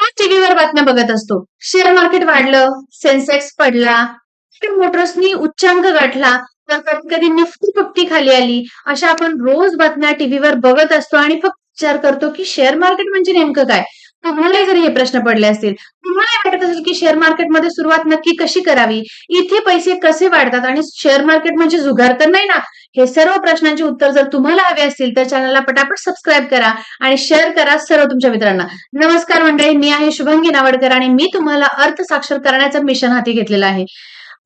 टीव्हीवर बातम्या बघत असतो. शेअर मार्केट वाढलं सेन्सेक्स पडला मोटर्सनी उच्चांक गाठला तर कधी कधी निफ्टी फुफ्टी खाली आली अशा आपण रोज बातम्या टीव्हीवर बघत असतो आणि फक्त विचार करतो की शेअर मार्केट म्हणजे नेमकं काय? तुम्हालाही जर हे प्रश्न पडले असतील तुम्हाला वाटत असेल की शेअर मार्केटमध्ये सुरुवात नक्की कशी करावी? इथे पैसे कसे वाढतात आणि शेअर मार्केट म्हणजे जुगार तर नाही ना? हे सर्व प्रश्नांची उत्तर जर तुम्हाला हवे असतील तर चॅनलला पटापट सबस्क्राईब करा आणि शेअर करा सर्व तुमच्या मित्रांना. नमस्कार मंडळी मी आहे शुभंगी नावडकर आणि मी तुम्हाला अर्थ साक्षर करण्याचं मिशन हाती घेतलेलं आहे.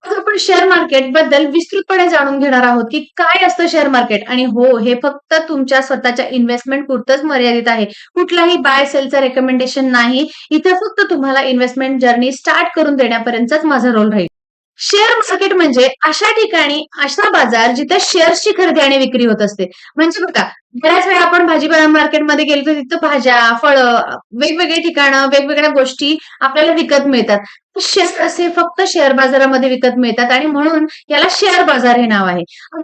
आपण शेअर मार्केटबद्दल विस्तृतपणे जाणून घेणार आहोत की काय असतं शेअर मार्केट आणि हो हे फक्त तुमच्या स्वतःच्या इन्व्हेस्टमेंट पुरतच मर्यादित आहे. कुठलाही बाय सेलचं रेकमेंडेशन नाही. इथे फक्त तुम्हाला इन्व्हेस्टमेंट जर्नी स्टार्ट करून देण्यापर्यंतच माझा रोल राहील. शेअर मार्केट म्हणजे अशा ठिकाणी असा बाजार जिथे शेअर्सची खरेदी आणि विक्री होत असते. म्हणजे बघा बऱ्याच वेळा आपण भाजीपाला मार्केटमध्ये गेलो तर तिथं भाज्या फळं वेगवेगळे ठिकाणं वेगवेगळ्या गोष्टी आपल्याला विकत मिळतात. शेअर असे फक्त शेअर बाजारामध्ये विकत मिळतात आणि म्हणून याला शेअर बाजार हे नाव आहे.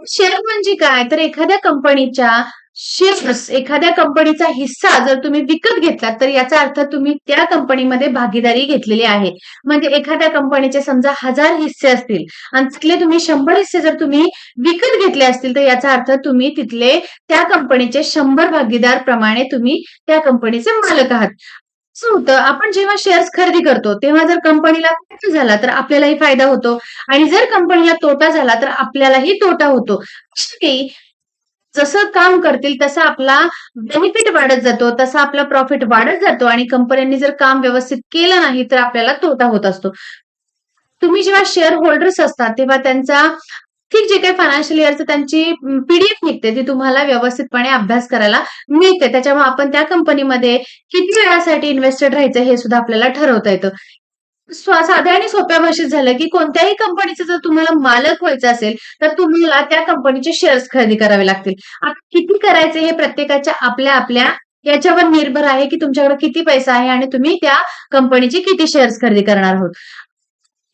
शेअर म्हणजे काय? तर एखाद्या कंपनीच्या शेअर्स एखाद्या कंपनीचा हिस्सा जर तुम्ही विकत घेतलात तर याचा अर्थ तुम्ही त्या कंपनीमध्ये भागीदारी घेतलेली आहे. म्हणजे एखाद्या कंपनीचे समजा हजार हिस्से असतील आणि तिथले तुम्ही शंभर हिस्से जर तुम्ही विकत घेतले असतील तर याचा अर्थ तुम्ही तिथले त्या कंपनीचे शंभर भागीदार प्रमाणे तुम्ही त्या कंपनीचे मालक आहात. होतं आपण जेव्हा शेअर्स खरेदी करतो तेव्हा जर कंपनीला फायदा झाला तर आपल्यालाही फायदा होतो. आणि जर कंपनीला तोटा झाला तर आपल्यालाही तोटा होतो. जसं काम करतील तसा आपला बेनिफिट वाढत जातो तसा आपला प्रॉफिट वाढत जातो आणि कंपन्यांनी जर काम व्यवस्थित केलं नाही तर आपल्याला तोटा होत असतो. तुम्ही जेव्हा शेअर होल्डर्स असतात तेव्हा त्यांचा ठीक जे काही फायनान्शियल इयरचं त्यांची पीडीएफ निघते ती तुम्हाला व्यवस्थितपणे अभ्यास करायला मिळते. त्याच्यामुळे आपण त्या कंपनीमध्ये किती वेळासाठी इन्व्हेस्टेड राहायचं हे सुद्धा आपल्याला ठरवता येतं. साध्या आणि सोप्या भाषेत झालं की कोणत्याही कंपनीचं जर तुम्हाला मालक व्हायचं असेल तर तुम्हाला त्या कंपनीचे शेअर्स खरेदी करावे लागतील. आता किती करायचे हे प्रत्येकाच्या आपल्या आपल्या याच्यावर निर्भर आहे की तुमच्याकडे किती पैसा आहे आणि तुम्ही त्या कंपनीचे किती शेअर्स खरेदी करणार आहोत.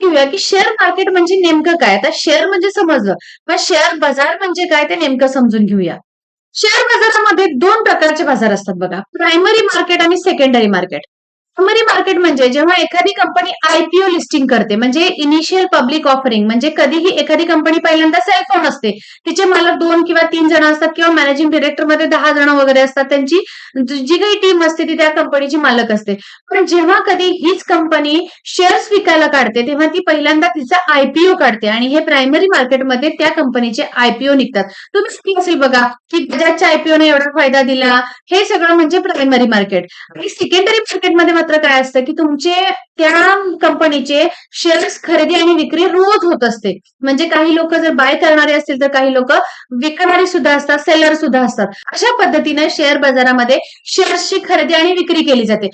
घेऊया की शेअर मार्केट म्हणजे नेमकं काय? आता शेअर म्हणजे समजलं. पण शेअर बाजार म्हणजे काय ते नेमकं समजून घेऊया. शेअर बाजारामध्ये दोन प्रकारचे बाजार असतात बघा. प्रायमरी मार्केट आणि सेकंडरी मार्केट मनी मार्केट म्हणजे जेव्हा एखादी कंपनी आयपीओ लिस्टिंग करते म्हणजे इनिशियल पब्लिक ऑफरिंग म्हणजे कधीही एखादी कंपनी पहिल्यांदा सेलफोन असते तिचे मालक दोन किंवा तीन जण असतात किंवा मॅनेजिंग डिरेक्टरमध्ये दहा जण वगैरे असतात त्यांची जी काही टीम असते ती त्या कंपनीची मालक असते. पण जेव्हा कधी हीच कंपनी शेअर्स विकायला काढते तेव्हा ती पहिल्यांदा तिचा आयपीओ काढते आणि हे प्रायमरी मार्केटमध्ये त्या कंपनीचे आयपीओ निघतात. तुम्ही असेल बघा की बजाजच्या आयपीओने एवढा फायदा दिला हे सगळं म्हणजे प्रायमरी मार्केट आणि सेकंडरी मार्केटमध्ये पत्र काय असतं की तुमचे त्या कंपनीचे शेअर्स खरेदी आणि विक्री रोज होत असते. म्हणजे काही लोक जर बाय करणारे असतील तर काही लोक विकणारे सुद्धा असतात सेलर सुद्धा असतात. अशा पद्धतीने शेअर बाजारामध्ये शेअर्सची खरेदी आणि विक्री केली जाते.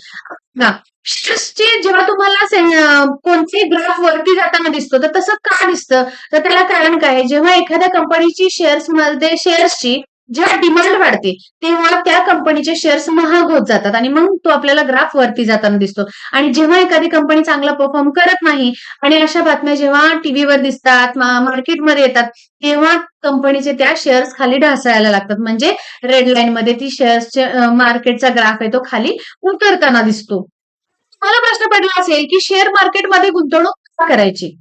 शेअर्सचे जेव्हा तुम्हाला कोणते ग्राफ वरती जाताना दिसतो तर तसं का दिसतं? तर त्याला कारण काय? जेव्हा एखाद्या कंपनीची शेअर्समध्ये शेअर्सची जेव्हा डिमांड वाढते तेव्हा त्या कंपनीचे शेअर्स महाग होत जातात आणि मग तो आपल्याला ग्राफ वरती जाताना दिसतो. आणि जेव्हा एखादी कंपनी चांगला परफॉर्म करत नाही आणि अशा बातम्या जेव्हा टीव्हीवर दिसतात मार्केटमध्ये येतात तेव्हा कंपनीचे त्या शेअर्स खाली ढासळायला लागतात. म्हणजे रेड लाईन मध्ये ती शेअर्सचे मार्केटचा ग्राफ आहे तो खाली उतरताना दिसतो. मला प्रश्न पडला असेल की शेअर मार्केटमध्ये गुंतवणूक करायची?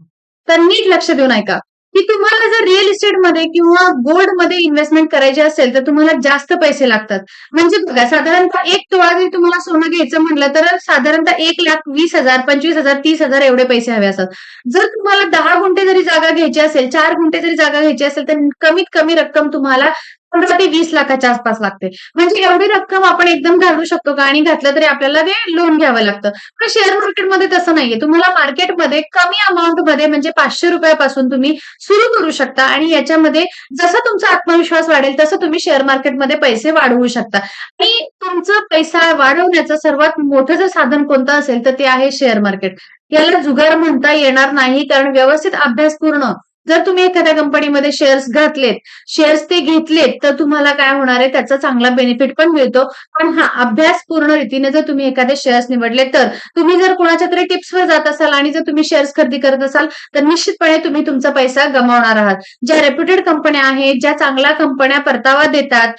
तर नीट लक्ष देऊन ऐका. की तुम्हाला जर रिअल इस्टेटमध्ये किंवा गोल्डमध्ये इन्व्हेस्टमेंट करायची असेल तर तुम्हाला जास्त पैसे लागतात. म्हणजे बघा साधारणतः एक तोळा जरी तुम्हाला सोनं घ्यायचं म्हटलं तर साधारणतः एक लाख वीस हजार पंचवीस हजार तीस हजार एवढे पैसे हवे असतात. जर तुम्हाला दहा गुंठे जरी जागा घ्यायची असेल चार गुंठे जरी जागा घ्यायची असेल तर कमीत कमी रक्कम तुम्हाला ते वीस लाखाच्या आसपास लागते. म्हणजे एवढी रक्कम आपण एकदम घालू शकतो का? आणि घातलं तरी आपल्याला ते लोन घ्यावं लागतं. पण शेअर मार्केटमध्ये तसं नाहीये. तुम्हाला मार्केटमध्ये कमी अमाऊंटमध्ये म्हणजे पाचशे रुपयापासून तुम्ही सुरू करू शकता आणि याच्यामध्ये जसा तुमचा आत्मविश्वास वाढेल तसं तुम्ही शेअर मार्केटमध्ये पैसे वाढवू शकता. आणि तुमचा पैसा वाढवण्याचं सर्वात मोठं जर साधन कोणतं असेल तर ते आहे शेअर मार्केट याला जुगार म्हणता येणार नाही कारण व्यवस्थित अभ्यास पूर्ण जर तुम्ही एखाद्या कंपनीमध्ये शेअर्स घातलेत शेअर्स ते घेतलेत तर तुम्हाला काय होणार आहे? त्याचा चांगला बेनिफिट पण मिळतो. पण हा अभ्यास पूर्ण रीतीने जर तुम्ही एखादे शेअर्स निवडले तर तुम्ही जर कोणाच्या तरी टिप्सवर जात असाल आणि जर तुम्ही शेअर्स खरेदी करत असाल तर निश्चितपणे तुम्ही तुमचा पैसा गमावणार आहात. ज्या रेप्युटेड कंपन्या आहेत ज्या चांगल्या कंपन्या परतावा देतात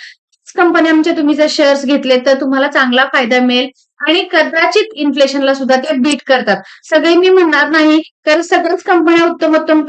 कंपन्यांचे तुम्ही जर शेअर्स घेतले तर तुम्हाला चांगला फायदा मिळेल. आणि कदाचित इन्फ्लेशनला सुद्धा ते बीट करतात. सगळे मी म्हणणार नाही, कारण सगळ्याच कंपन्या उत्तमोत्तम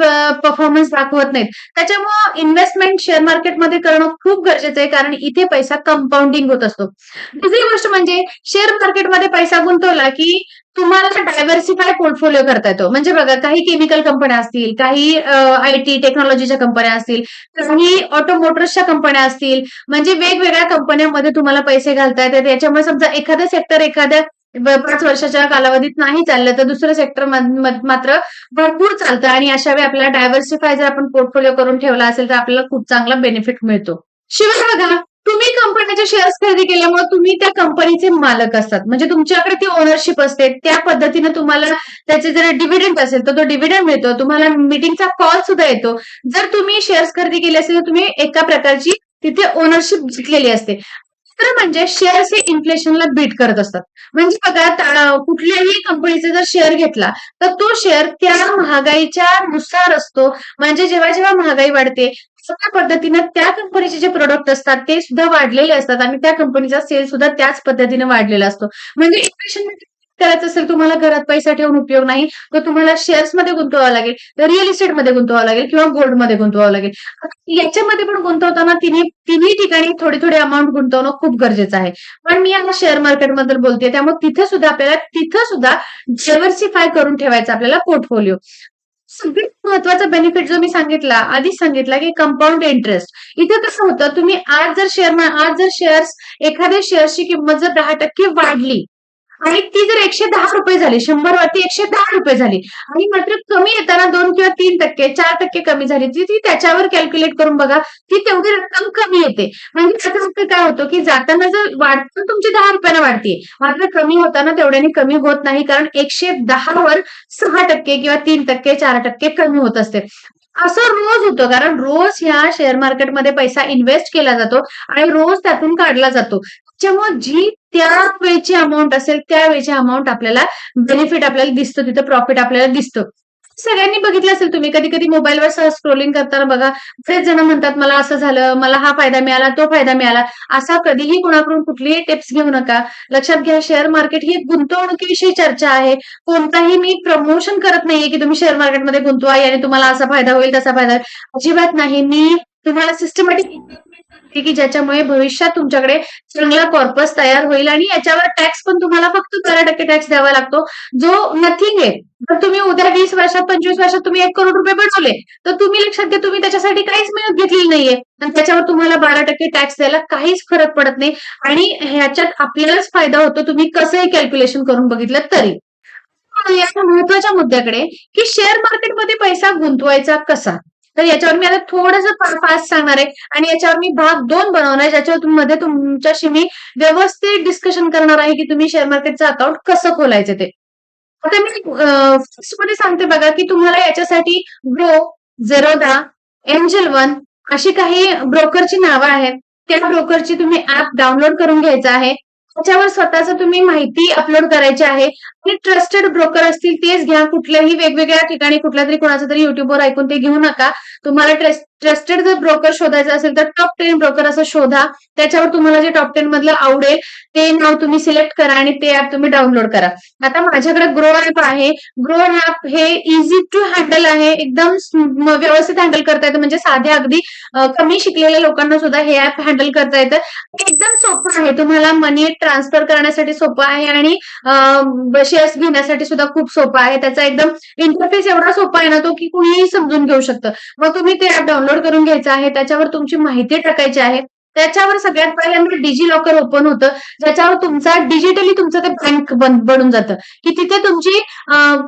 परफॉर्मन्स दाखवत नाहीत. त्याच्यामुळं इन्व्हेस्टमेंट शेअर मार्केटमध्ये करणं खूप गरजेचं आहे, कारण इथे पैसा कंपाऊंडिंग होत असतो. दुसरी गोष्ट म्हणजे शेअर मार्केटमध्ये पैसा गुंतवला, की तुम्हाला डायव्हर्सिफाय पोर्टफोलिओ करता येतो. म्हणजे बघा काही केमिकल कंपन्या असतील, काही आयटी टेक्नॉलॉजीच्या कंपन्या असतील, काही ऑटोमोटर्सच्या कंपन्या असतील, म्हणजे वेगवेगळ्या कंपन्यांमध्ये तुम्हाला पैसे घालता येतात. याच्यामुळे समजा एखादं सेक्टर एखाद्या पाच वर्षाच्या कालावधीत नाही चाललं, तर दुसरं सेक्टर मात्र भरपूर चालतं आणि अशा वेळी आपल्याला डायव्हर्सिफाय जर आपण पोर्टफोलिओ करून ठेवला असेल, तर आपल्याला खूप चांगला बेनिफिट मिळतो. शिवाय बघा, तुम्ही कंपनीचे शेअर्स खरेदी केल्यामुळे तुम्ही त्या कंपनीचे मालक असतात. म्हणजे तुमच्याकडे ती ओनरशिप असते. त्या पद्धतीने तुम्हाला त्याचे जर डिव्हिडंड असेल, तर तो डिव्हिडंड मिळतो. तुम्हाला मीटिंगचा कॉल सुद्धा येतो. जर तुम्ही शेअर्स खरेदी केले असेल, तर तुम्ही एका प्रकारची तिथे ओनरशिप जिंकलेली असते. दुसरं म्हणजे शेअर्स हे इन्फ्लेशनला बीट करत असतात. म्हणजे बघा कुठल्याही कंपनीचा जर शेअर घेतला, तर तो शेअर त्या महागाईच्या नुसार असतो. म्हणजे जेव्हा जेव्हा महागाई वाढते, सगळ्या पद्धतीनं त्या कंपनीचे जे प्रोडक्ट असतात, ते सुद्धा वाढलेले असतात आणि त्या कंपनीचा सेल सुद्धा त्याच पद्धतीने वाढलेला असतो. म्हणजे इन्फ्लेशन करायचं असेल तुम्हाला घरात पैसा ठेवून उपयोग नाही, तर तुम्हाला शेअर्समध्ये गुंतवावं लागेल, तर रिअल इस्टेटमध्ये गुंतवावं लागेल किंवा गोल्डमध्ये गुंतवावं लागेल. याच्यामध्ये पण गुंतवताना तिन्ही तिन्ही ठिकाणी थोडी-थोडी अमाऊंट गुंतवणं खूप गरजेचं आहे. पण मी आता शेअर मार्केटबद्दल बोलतेय, त्यामुळे तिथे सुद्धा आपल्याला तिथं सुद्धा डायव्हर्सिफाय करून ठेवायचं आपल्याला पोर्टफोलिओ. सगळ्यात महत्त्वाचा बेनिफिट जो मी सांगितला, आधीच सांगितला, की कंपाऊंड इंटरेस्ट. इथे कसं होतं, तुम्ही आज जर शेअर आज जर शेअर्स एखाद्या शेअर्सची किंमत जर 10% वाढली आणि ती जर एकशे दहा रुपये झाली, शंभर वरती एकशे दहा रुपये झाली आणि मात्र कमी येताना दोन किंवा तीन टक्के चार टक्के कमी झाली, ती ती त्याच्यावर कॅल्क्युलेट करून बघा, ती तेवढी रक्कम कमी येते. म्हणजे त्याचा अर्थ काय होतो, की जाताना जर वाढत तुमची दहा रुपयानं वाढते मात्र कमी होताना तेवढ्याने कमी होत नाही, कारण एकशे दहा वर सहा टक्के किंवा तीन टक्के चार टक्के कमी होत असते. असं रोज होतं, कारण रोज ह्या शेअर मार्केटमध्ये पैसा इन्व्हेस्ट केला जातो आणि रोज त्यातून काढला जातो. त्याच्यामुळे जी त्या वेळची अमाऊंट असेल, त्या वेळची अमाऊंट आपल्याला बेनिफिट आपल्याला दिसतं, तिथं प्रॉफिट आपल्याला दिसतं. सगळ्यांनी बघितलं असेल तुम्ही कधी-कधी मोबाईलवर सहज स्क्रोलिंग करताना बघा, बरेच जण म्हणतात, "मला असं झालं, मला हा फायदा मिळाला, तो फायदा मिळाला." असा कधीही कोणाकडून कुठलीही टिप्स घेऊ नका. लक्षात घ्या, शेअर मार्केट ही गुंतवणुकीविषयी चर्चा आहे. कोणताही मी प्रमोशन करत नाहीये, की तुम्ही शेअर मार्केटमध्ये गुंतवा आणि तुम्हाला असा फायदा होईल, तसा फायदा होईल. अजिबात नाही. मी तुम्हाला सिस्टमॅटिक की ज्याच्यामुळे भविष्यात तुमच्याकडे चांगला कॉर्पस तयार होईल आणि याच्यावर टॅक्स पण तुम्हाला फक्त टक्के टॅक्स द्यावा लागतो, जो नथिंग आहे. जर तुम्ही उद्या वीस वर्षात, पंचवीस वर्षात तुम्ही एक करोड रुपये बनवले, तर तुम्ही लक्षात घ्या तुम्ही त्याच्यासाठी काहीच मेहनत घेतलेली नाहीये आणि त्याच्यावर तुम्हाला बारा टक्के टॅक्स द्यायला काहीच फरक पडत नाही आणि ह्याच्यात आपल्यालाच फायदा होतो तुम्ही कसंही कॅल्क्युलेशन करून बघितलं तरी. महत्त्वाच्या मुद्द्याकडे, की शेअर मार्केटमध्ये पैसा गुंतवायचा कसा? तर याच्यावर मी आता थोडंसं फास्ट सांगणार आहे आणि याच्यावर मी भाग दोन बनवणार आहे, ज्याच्यावर मध्ये तुमच्याशी मी व्यवस्थित डिस्कशन करणार आहे, की तुम्ही शेअर मार्केटचं अकाउंट कसं खोलायचं ते. आता मी मध्ये सांगते बघा, की तुम्हाला याच्यासाठी ग्रो, झेरोदा, एंजल वन अशी काही ब्रोकरची नावं आहेत. त्या ब्रोकरची तुम्ही ऍप डाउनलोड करून घ्यायचं आहे. त्याच्यावर स्वतःच तुम्ही माहिती अपलोड करायची आहे आणि ट्रस्टेड ब्रोकर असतील तेच घ्या. कुठल्याही वेगवेगळ्या ठिकाणी कुठल्या तरी कोणाचं तरी युट्यूबवर ऐकून ते घेऊ नका. तुम्हाला ट्रस्टेड जर ब्रोकर शोधायचा असेल तर टॉप टेन ब्रोकर असं शोधा. त्याच्यावर तुम्हाला जे टॉप टेन मधलं आवडेल ते नाव तुम्ही सिलेक्ट करा आणि ते ऍप तुम्ही डाउनलोड करा. आता माझ्याकडे ग्रो ऍप आहे. ग्रो ऍप हे इझी टू हँडल आहे. एकदम व्यवस्थित हँडल करता येतं. म्हणजे साध्या अगदी कमी शिकलेल्या लोकांना सुद्धा हे ऍप हँडल करता येतं. एकदम सोपं आहे. तुम्हाला मनी ट्रान्सफर करण्यासाठी सोपं आहे आणि शेअर्स घेण्यासाठी सुद्धा खूप सोपं आहे. त्याचा एकदम इंटरफेस एवढा सोपा आहे ना तो, की कुणीही समजून घेऊ शकतं. मग तुम्ही ते ऍप डाउनलोड करून घ्यायचं आहे. त्याच्यावर तुमची माहिती टाकायची आहे. त्याच्यावर सगळ्यात पहिल्यांदा डिजी लॉकर ओपन होतं, ज्याच्यावर तुमचा डिजिटली तुमचं ते बँक बनून जातं, की तिथे तुमची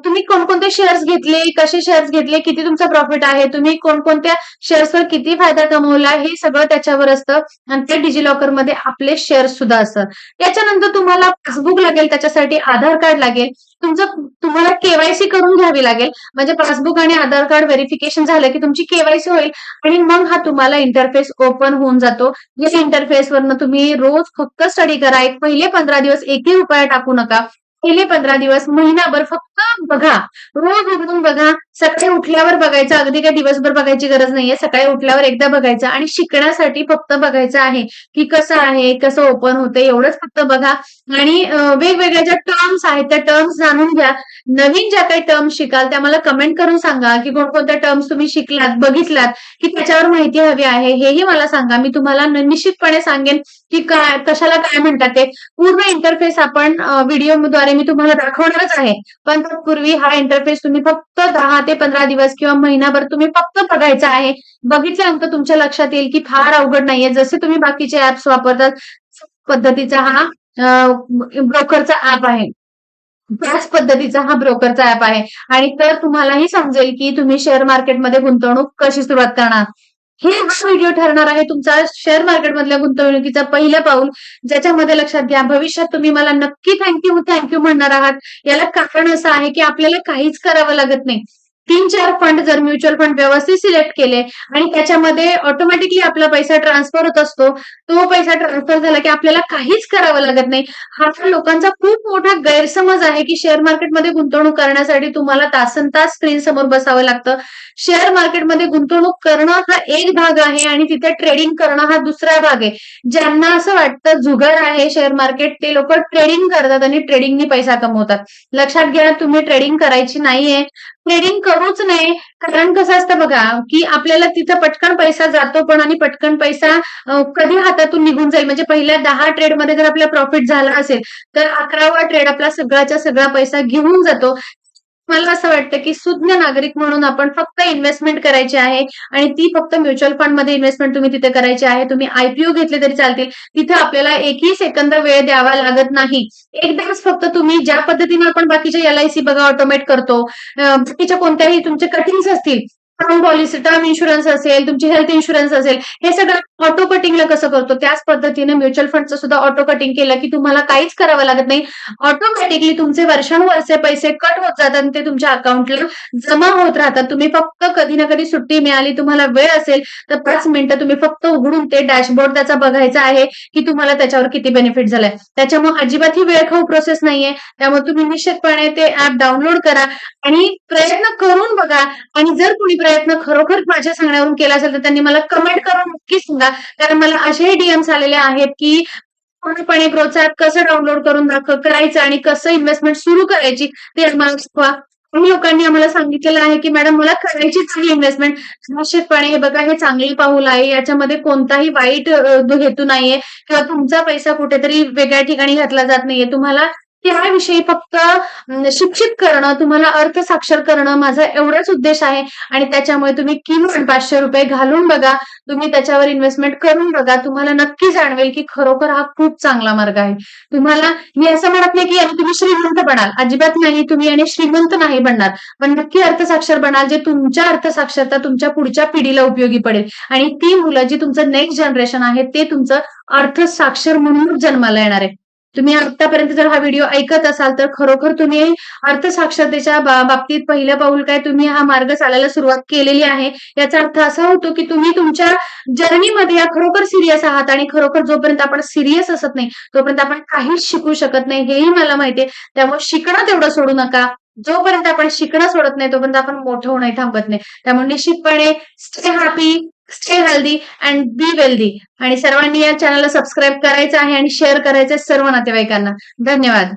तुम्ही कोणकोणते शेअर्स घेतले, कसे शेअर्स घेतले, किती तुमचा प्रॉफिट आहे, तुम्ही कोणकोणत्या शेअर्सवर किती फायदा कमवला, हे सगळं त्याच्यावर असतं आणि ते डिजी लॉकरमध्ये आपले शेअर्स सुद्धा असतात. त्याच्यानंतर तुम्हाला पासबुक लागेल, त्याच्यासाठी आधार कार्ड लागेल. तुमचं तुम्हाला केवायसी करून घ्यावी लागेल. म्हणजे पासबुक आणि आधार कार्ड व्हेरिफिकेशन झालं, की तुमची केवायसी होईल आणि मग हा तुम्हाला इंटरफेस ओपन होऊन जातो. या इंटरफेसवरनं तुम्ही रोज फक्त स्टडी करा. एक पहिले पंधरा दिवस एकही रुपया टाकू नका. पहिले पंधरा दिवस महिनाभर फक्त बघा रोज उघडून बघा सकाळी उठल्यावर बघायचं अगदी काही दिवसभर बघायची गरज नाहीये. सकाळी उठल्यावर एकदा बघायचं आणि शिकण्यासाठी फक्त बघायचं आहे की कसं आहे कसं ओपन होतं एवढंच फक्त बघा. आणि वेगवेगळ्या ज्या टर्म्स आहेत त्या टर्म्स जाणून घ्या. नवीन ज्या काही टर्म्स शिकाल त्या मला कमेंट करून सांगा की कोणकोणत्या टर्म्स तुम्ही शिकलात बघितलात की त्याच्यावर माहिती हवी आहे हेही मला सांगा. मी तुम्हाला निश्चितपणे सांगेन की काय कशाला काय म्हणतात ते. पूर्ण इंटरफेस आपण व्हिडिओद्वारे मी तुम्हाला दाखवणारच आहे. पण तत्पूर्वी हा इंटरफेस तुम्ही फक्त दहा ते पंधरा दिवस किंवा महिनाभर तुम्ही फक्त बघायचा आहे. बघितल्यानंतर तुमच्या लक्षात येईल की फार अवघड नाहीये. जसे तुम्ही बाकीचे ऍप्स वापरतात पद्धतीचा हा ब्रोकरचा ऍप आहे. त्याच पद्धतीचा हा ब्रोकरचा ऍप आहे. आणि तर तुम्हालाही समजेल की तुम्ही शेअर मार्केटमध्ये गुंतवणूक कशी सुरुवात करणार? हे हा व्हिडिओ ठरणार आहे तुमचा शेअर मार्केटमधल्या गुंतवणुकीचा पहिलं पाऊल ज्याच्यामध्ये लक्षात घ्या भविष्यात तुम्ही मला नक्की थँक्यू थँक्यू म्हणणार आहात. याला कारण असं आहे की आपल्याला काहीच करावं लागत नाही. तीन चार फंड जर म्युच्युअल फंड व्यवस्थित सिलेक्ट केले आणि त्याच्यामध्ये ऑटोमॅटिकली आपला पैसा ट्रान्सफर होत असतो तो पैसा ट्रान्सफर झाला की आपल्याला काहीच करावं लागत नाही. हा तर लोकांचा खूप मोठा गैरसमज आहे की शेअर मार्केटमध्ये गुंतवणूक करण्यासाठी तुम्हाला तासन तास स्क्रीन समोर बसावं लागतं. शेअर मार्केटमध्ये गुंतवणूक करणं हा एक भाग आहे आणि तिथे ट्रेडिंग करणं हा दुसरा भाग आहे. ज्यांना असं वाटतं जुगार आहे शेअर मार्केट ते लोक ट्रेडिंग करतात आणि ट्रेडिंगनी पैसा कमवतात. लक्षात घ्या तुम्ही ट्रेडिंग करायची नाहीये. ट्रेडिंग करूच नये. कारण कसं असतं बघा की आपल्याला तिथं पटकन पैसा जातो पण आणि पटकन पैसा कधी हातातून निघून जाईल. म्हणजे पहिल्या दहा ट्रेडमध्ये जर आपला प्रॉफिट झाला असेल तर अकरावा ट्रेड आपला सगळ्याचा सगळा पैसा घेऊन जातो. मला असं वाटतं की सुज्ञ नागरिक म्हणून आपण फक्त इन्व्हेस्टमेंट करायची आहे आणि ती फक्त म्युच्युअल फंडमध्ये इन्व्हेस्टमेंट तुम्ही तिथे करायची आहे? तुम्ही आयपीओ घेतले तरी चालतील. तिथे आपल्याला एकही सेकंद वेळ द्यावा लागत नाही. एकदाच फक्त तुम्ही ज्या पद्धतीने आपण बाकीच्या एल आय सी बघा ऑटोमेट करतो बाकीच्या कोणत्याही तुमचे कटिंग्स असतील टर्म पॉलिसी टर्म इन्शुरन्स असेल तुमची हेल्थ इन्शुरन्स असेल हे सगळं ऑटो कटिंगला कसं करतो? त्याच पद्धतीने म्युच्युअल फंडचं सुद्धा ऑटो कटिंग केलं की तुम्हाला काहीच करावं लागत नाही. ऑटोमॅटिकली तुमचे वर्षानुवर्षे पैसे कट होत जातात आणि ते तुमच्या अकाउंटला जमा होत राहतात. तुम्ही फक्त कधी ना कधी सुट्टी मिळाली तुम्हाला वेळ असेल तर पाच मिनिटं तुम्ही फक्त उघडून ते डॅशबोर्ड त्याचा बघायचा आहे की तुम्हाला त्याच्यावर किती बेनिफिट झालाय. त्याच्यामुळे अजिबात ही वेळ खाऊ प्रोसेस नाहीये. त्यामुळे तुम्ही निश्चितपणे ते ऍप डाउनलोड करा आणि प्रयत्न करून बघा. आणि जर कुणी प्रयत्न खरोखर माझ्या सांगण्यावरून केला असेल तर त्यांनी मला कमेंट करून नक्की सांगा. कारण मला असेही डीएम्स आलेले आहेत की पूर्णपणे प्रोत्साहन कसं डाउनलोड करून दाखव करायचं आणि कसं इन्व्हेस्टमेंट सुरू करायची ते आम्हाला शिकवा काही लोकांनी आम्हाला सांगितलेलं आहे की मॅडम मला करायचीच आहे इन्व्हेस्टमेंट निश्चितपणे हे बघा हे चांगली पाऊल आहे. याच्यामध्ये कोणताही वाईट हेतू नाहीये. किंवा तुमचा पैसा कुठेतरी वेगळ्या ठिकाणी घातला जात नाहीये. तुम्हाला त्याविषयी फक्त शिक्षित करणं तुम्हाला अर्थ साक्षर करणं माझा एवढाच उद्देश आहे. आणि त्याच्यामुळे तुम्ही किमान पाचशे रुपये घालून बघा. तुम्ही त्याच्यावर इन्व्हेस्टमेंट करून बघा. तुम्हाला नक्की जाणवेल की खरोखर हा खूप चांगला मार्ग आहे. तुम्हाला मी असं म्हणत नाही की तुम्ही श्रीमंत बनाल. अजिबात नाही तुम्ही आणि श्रीमंत नाही बनणार. पण नक्की अर्थसाक्षर बनाल जे तुमच्या अर्थसाक्षरता तुमच्या पुढच्या पिढीला उपयोगी पडेल. आणि ती मुलं जी तुमचं नेक्स्ट जनरेशन आहे ते तुमचं अर्थसाक्षर म्हणून जन्माला येणार आहे. तुम्ही आतापर्यंत जर हा व्हिडिओ ऐकत असाल तर खरोखर तुम्ही अर्थसाक्षरतेच्या बाबतीत पहिलं पाऊल काय? तुम्ही हा मार्ग चालायला सुरुवात केलेली आहे. याचा अर्थ असा होतो की तुम्ही तुमच्या जर्नीमध्ये या खरोखर सिरियस आहात आणि खरोखर जोपर्यंत आपण सिरियस असत नाही तोपर्यंत आपण काहीच शिकू शकत नाही. हेही मला माहितीये त्यामुळे शिकणं तेवढं सोडू नका. जोपर्यंत आपण शिकणं सोडत नाही तोपर्यंत आपण मोठं होणं थांबत नाही. त्यामुळे निश्चितपणे stay happy stay healthy and be wealthy आणि सर्वांनी या चॅनलला सबस्क्राईब करायचं आहे आणि शेअर करायचं आहे सर्व नातेवाईकांना. धन्यवाद.